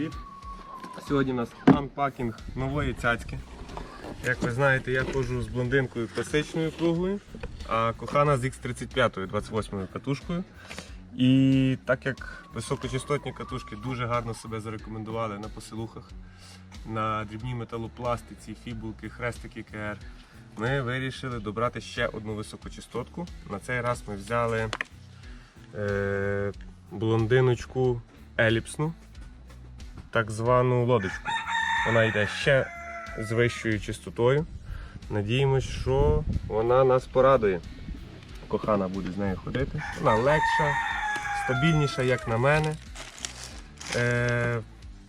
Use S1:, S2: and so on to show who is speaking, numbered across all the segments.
S1: привіт! Сьогодні у нас анпакінг нової цяцьки. Як ви знаєте, я ходжу з блондинкою класичною круглою, а кохана з X35 28 катушкою. І так як високочастотні катушки дуже гарно себе зарекомендували на посилухах, на дрібній металопластиці, фібулки, хрестики КР, ми вирішили добрати ще одну високочастотку. На цей раз ми взяли е, блондиночку еліпсну, так звану лодочку. Вона йде ще з вищою частотою. Надіємось, що вона нас порадує. Кохана буде з нею ходити. Вона легша, стабільніша, як на мене. Е,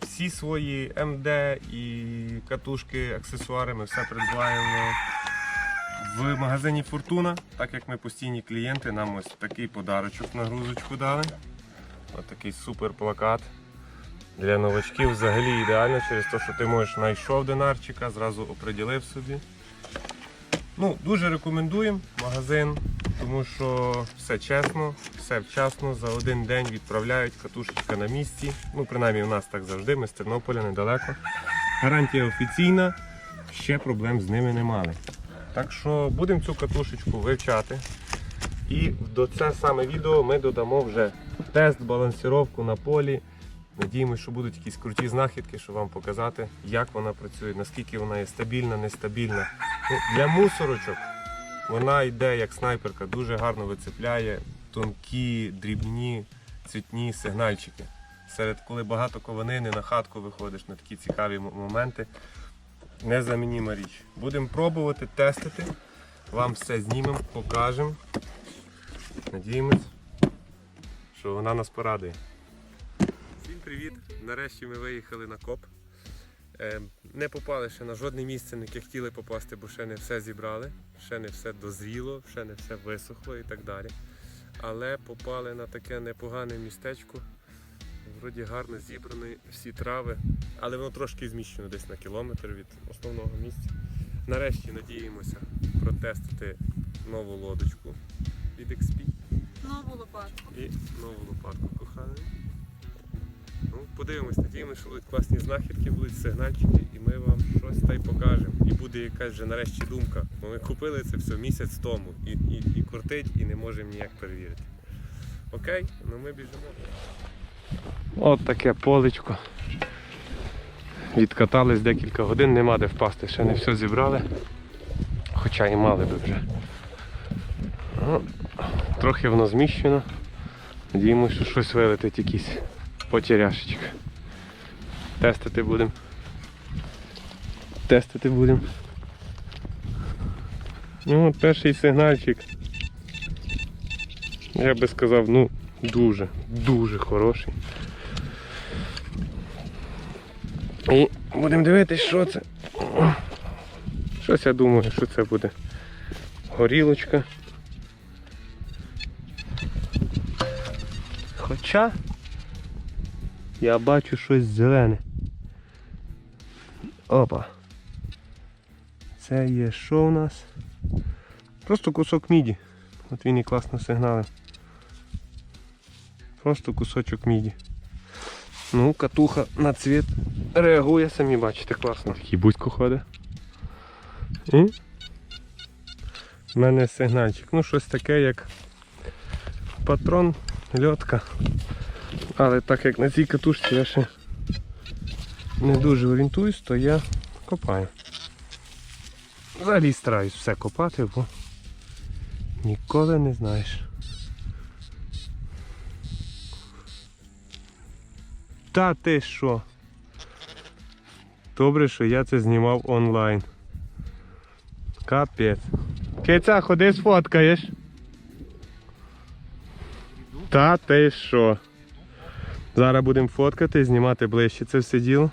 S1: всі свої МД і катушки, аксесуари ми все придбаємо в магазині Фортуна. Так як ми постійні клієнти, нам ось такий подарочок на грузочку дали. Ось такий супер плакат. Для новачків взагалі ідеально через те, що ти можеш знайшов динарчика, зразу оприділив собі. Ну, Дуже рекомендуємо магазин, тому що все чесно, все вчасно, за один день відправляють катушечка на місці. Ну, принаймні у нас так завжди, ми з Тернополя недалеко. Гарантія офіційна, ще проблем з ними не мали. Так що будемо цю катушечку вивчати. І до це саме відео ми додамо вже тест, балансировку на полі. Надіємося, що будуть якісь круті знахідки, щоб вам показати, як вона працює, наскільки вона є стабільна, нестабільна. Ну, для мусорочок вона йде як снайперка, дуже гарно вицепляє тонкі, дрібні, цвітні сигнальчики. Серед коли багато кованини на хатку виходиш на такі цікаві моменти. Незамініма річ. Будемо пробувати, тестити. Вам все знімемо, покажемо. Надіємось, що вона нас порадує. Всім привіт! Нарешті ми виїхали на коп. Е, Не попали ще на жодне місце, на яке хотіли попасти, бо ще не все зібрали, ще не все дозріло, ще не все висохло і так далі. Але попали на таке непогане містечко. Вроді гарно зібрані всі трави, але воно трошки зміщено десь на кілометр від основного місця. Нарешті надіємося протестити нову лодочку від XP
S2: Нову лопатку.
S1: і нову лопатку коханої. Ну, подивимось, надіємося, що будуть класні знахідки, будуть сигнальчики, і ми вам щось та й покажемо. І буде якась вже нарешті думка. Бо ми купили це все місяць тому і, і, і кортить, і не можемо ніяк перевірити. Окей, ну ми біжимо. От таке полечко. Відкатались декілька годин, нема де впасти, ще не все зібрали. Хоча і мали би вже. Ну, трохи воно зміщено. Надіємося, що щось вилетить якийсь потеряшечок. Тестити будемо. Тестити будемо. Ну, от перший сигнальчик. Я би сказав, ну, дуже, дуже хороший. І будемо дивитись, що це. Щось я думаю, що це буде. Горілочка. Хоча я бачу щось зелене. Опа. Це є що у нас? Просто кусок міді. От він і класно сигналив. Просто кусочок міді. Ну, катуха на цвіт реагує, самі бачите, класно. Такий будько ходить. І в мене сигнальчик. Ну, щось таке, як патрон, льотка. Але так як на цій катушці я ще не дуже орієнтуюсь, то я копаю. Взагалі стараюсь все копати, бо ніколи не знаєш. Та ти що? Добре, що я це знімав онлайн. Капець. Киця, ходи сфоткаєш. Та ти що? Зараз будемо фоткати, знімати ближче це все діло,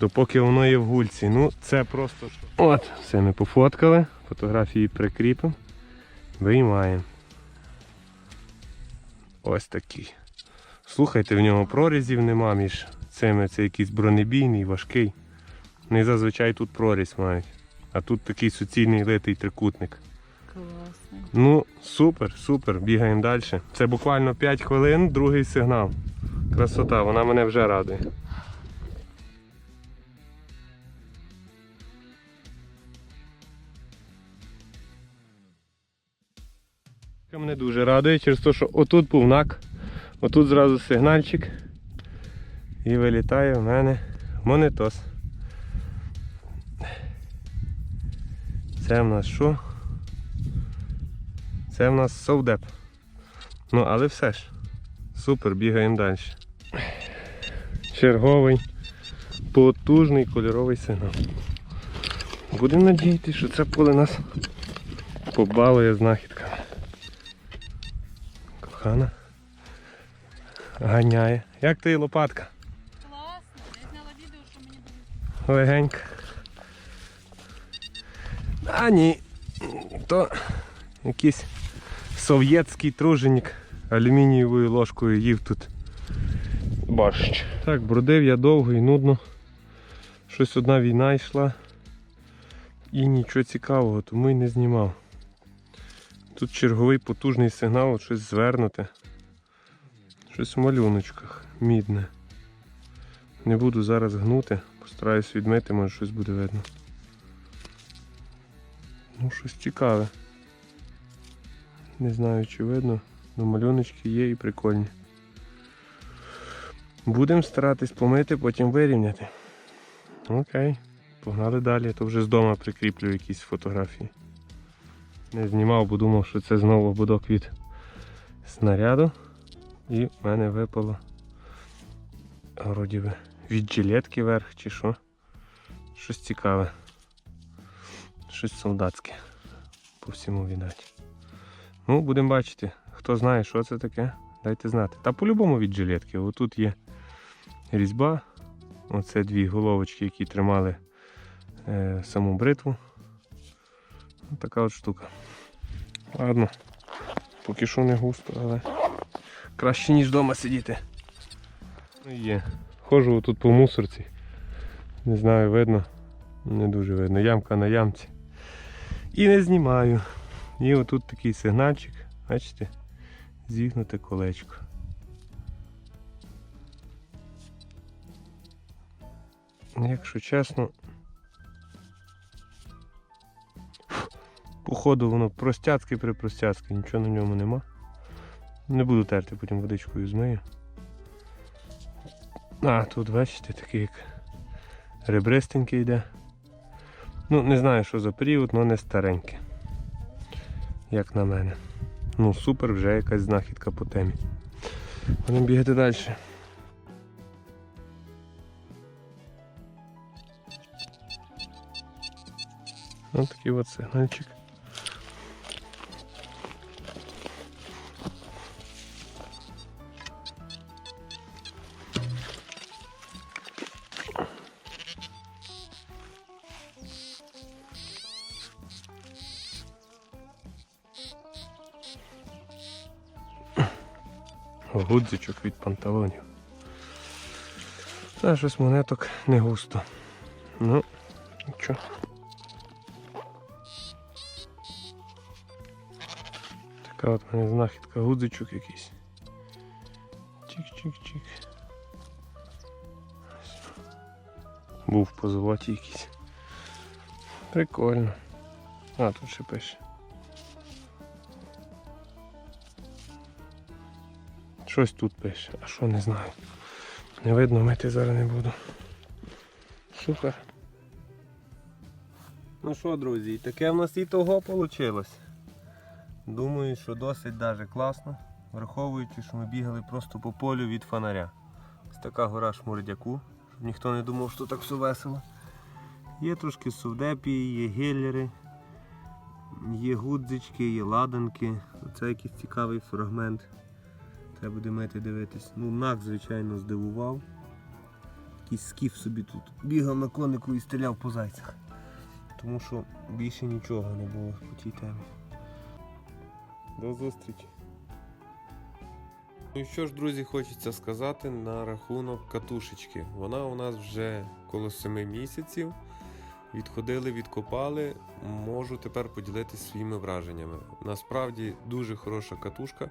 S1: допоки воно є в гульці. Ну, це просто що. От, все ми пофоткали, фотографії прикріпимо, виймаємо. Ось такий. Слухайте, в нього прорізів нема між цими, це якийсь бронебійний, важкий. Вони зазвичай тут прорізь мають. А тут такий суцільний литий трикутник.
S2: Класно.
S1: Ну, супер, супер, бігаємо далі. Це буквально 5 хвилин, другий сигнал. Красота, вона мене вже радує. Мене дуже радує через те, що отут був нак, отут зразу сигнальчик і вилітає в мене монетос. Це в нас що? Це в нас совдеп. Ну, але все ж. Супер, бігаємо далі. Черговий потужний кольоровий сигнал. Будемо надіятися, що це поле нас побалує знахідками. Кохана. Ганяє. Як ти лопатка?
S2: Класно. Я зняла відео, що мені буде.
S1: Легенько. А ні. То якийсь совєтський труженик алюмінієвою ложкою їв тут борщ. Так, бродив я довго і нудно. Щось одна війна йшла. І нічого цікавого, тому й не знімав. Тут черговий потужний сигнал, от щось звернуте. Щось в малюночках, мідне. Не буду зараз гнути, постараюсь відмити, може щось буде видно. Ну, щось цікаве. Не знаю, чи видно, але малюночки є і прикольні. Будемо старатись помити, потім вирівняти. Окей, погнали далі, то вже з дому прикріплю якісь фотографії. Не знімав, бо думав, що це знову ободок від снаряду. І в мене випало вроді би від жилетки верх чи що. Щось цікаве. Щось солдатське. По всьому віддать. Ну, будемо бачити. Хто знає, що це таке, дайте знати. Та по-любому від жилетки. Отут є різьба. Оце дві головочки, які тримали е, саму бритву. Ось така от штука. Ладно. Поки що не густо, але краще, ніж вдома сидіти. Ну, Є. Ходжу тут по мусорці. Не знаю, видно. Не дуже видно. Ямка на ямці. І не знімаю. І отут такий сигнальчик. Бачите? Зігнуте колечко. Якщо чесно. Походу воно простяцьке при простяцьке, нічого на ньому нема. Не буду терти, потім водичкою змию. А, тут бачите, такий як ребристенький йде. Ну, не знаю, що за період, але не стареньке. Як на мене. Ну, супер, вже якась знахідка по темі. Будемо бігати далі. Ось такий от сигнальчик. Гудзичок від панталонів. Та щось монеток не густо. Ну, нічого. Така от мене знахідка гудзичок якийсь. Чик-чик-чик. Був по золоті якийсь. Прикольно. А, тут ще пише. Щось тут пише, а що не знаю. Не видно, мити зараз не буду. Супер. Ну що, друзі, таке в нас і того вийшло. Думаю, що досить даже класно, враховуючи, що ми бігали просто по полю від фонаря. Ось така гора шмурдяку, щоб ніхто не думав, що так все весело. Є трошки совдепі, є геллери, є гудзички, є ладанки. Оце якийсь цікавий фрагмент. Треба буде мити дивитись. Ну, нак, звичайно, здивував. Якийсь скіф собі тут бігав на конику і стріляв по зайцях. Тому що більше нічого не було по цій темі. До зустрічі. Ну і що ж, друзі, хочеться сказати на рахунок катушечки. Вона у нас вже коло 7 місяців. Відходили, відкопали. Можу тепер поділитися своїми враженнями. Насправді дуже хороша катушка.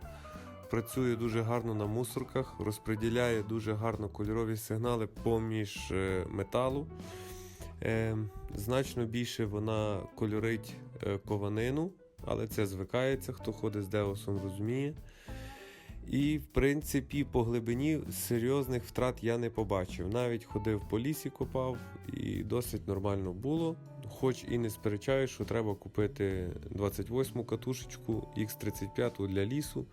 S1: Працює дуже гарно на мусорках, розподіляє дуже гарно кольорові сигнали поміж е, металу. Е, значно більше вона кольорить е, кованину, але це звикається, хто ходить з Деосом, розуміє. І, в принципі, по глибині серйозних втрат я не побачив. Навіть ходив по лісі, копав, і досить нормально було. Хоч і не сперечаю, що треба купити 28-му катушечку X35 для лісу,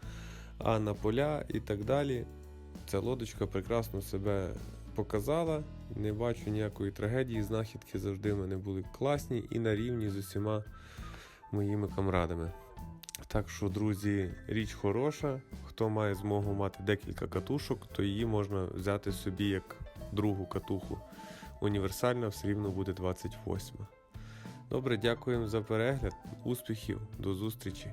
S1: а на поля і так далі. Ця лодочка прекрасно себе показала. Не бачу ніякої трагедії. Знахідки завжди в мене були класні і на рівні з усіма моїми камрадами. Так що, друзі, річ хороша. Хто має змогу мати декілька катушок, то її можна взяти собі як другу катуху. Універсальна все рівно буде 28. Добре, дякуємо за перегляд. Успіхів, до зустрічі!